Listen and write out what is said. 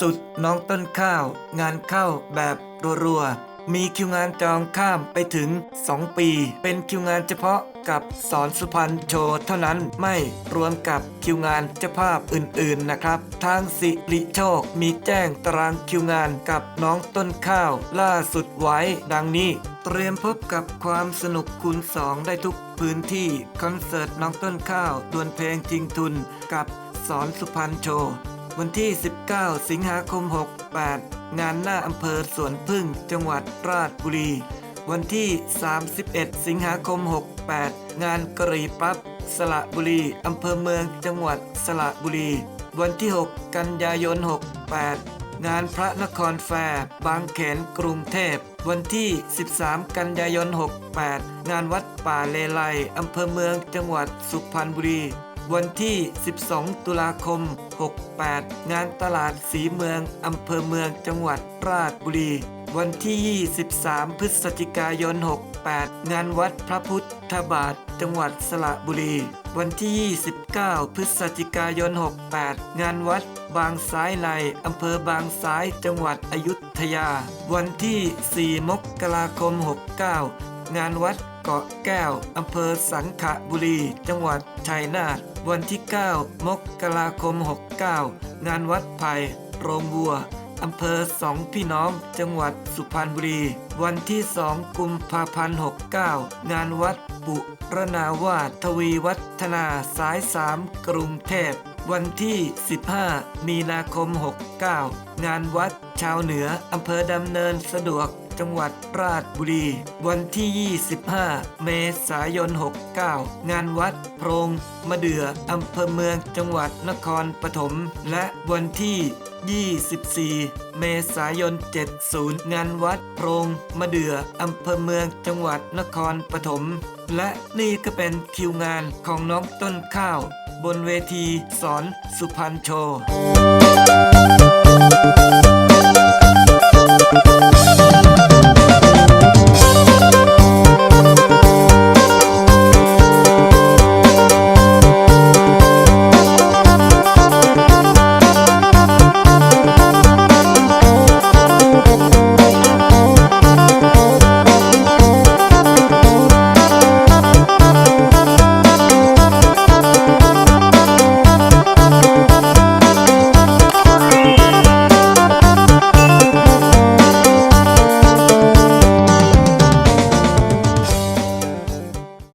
สุดน้องต้นข้าว งานเข้าแบบรัวๆ มีคิวงานจองข้ามไปถึง 2 ปี เป็นคิวงานเฉพาะกับสอนสุพรรณโชว์เท่านั้นไม่รวมกับคิวงานเจ้าภาพอื่นๆนะครับ ทางสิริโชคมีแจ้งตารางคิวงานกับน้องต้นข้าว ล่าสุดไว้ดังนี้เตรียมพบกับความสนุกคูณ2ได้ทุกพื้นที่คอนเสิร์ตน้องต้นข้าวดวลเพลงจริงทุนกับสอนสุพรรณโชว์ วันที่ 19 สิงหาคม 68 งานหน้าอำเภอสวนพึ่งจังหวัดราชบุรี วันที่ 31 สิงหาคม 68 งานกะรีปั๊บสระบุรีอำเภอเมืองจังหวัดสระบุรี วันที่ 6 กันยายน 68 งานพระนครแฟร์บางแขนกรุงเทพ วันที่ 13 กันยายน 68 งานวัดป่าเลไลอำเภอเมืองจังหวัดสุพรรณบุรี วันที่ 12 ตุลาคม 68 งานตลาดสีเมือง อำเภอเมืองจังหวัดราชบุรี วันที่ 23 พฤศจิกายน 68 งานวัดพระพุทธบาท จังหวัดสระบุรี วันที่ 29 พฤศจิกายน 68 งานวัดบางซ้ายในอำเภอบางซ้ายจังหวัดอยุธยา วันที่ 4 มกราคม 69 งานวัดเกาะแก้ว อำเภอสังขบุรี จังหวัดชัยนาท วันที่ 9 มกราคม 69 งานวัดไผ่โรงบัวอำเภอสองพี่น้องจังหวัดสุพรรณบุรี วันที่2กุมภาพันธ์69 งานวัดปุรณาวาทวีวัฒนาสาย3กรุงเทพ วันที่ 15 มีนาคม 69 งานวัดชาวเหนืออำเภอดำเนินสะดวกจังหวัดราชบุรี วันที่ 25 เมษายน 69 งานวัดโพรงมะเดื่ออำเภอเมืองจังหวัดนครปฐม และวันที่ 24 เมษายน 70 งานวัดโพรงมะเดื่ออำเภอเมืองจังหวัดนครปฐม และนี่ก็เป็นคิวงานของน้องต้นข้าว บนเวทีสอนสุพรรณโชว์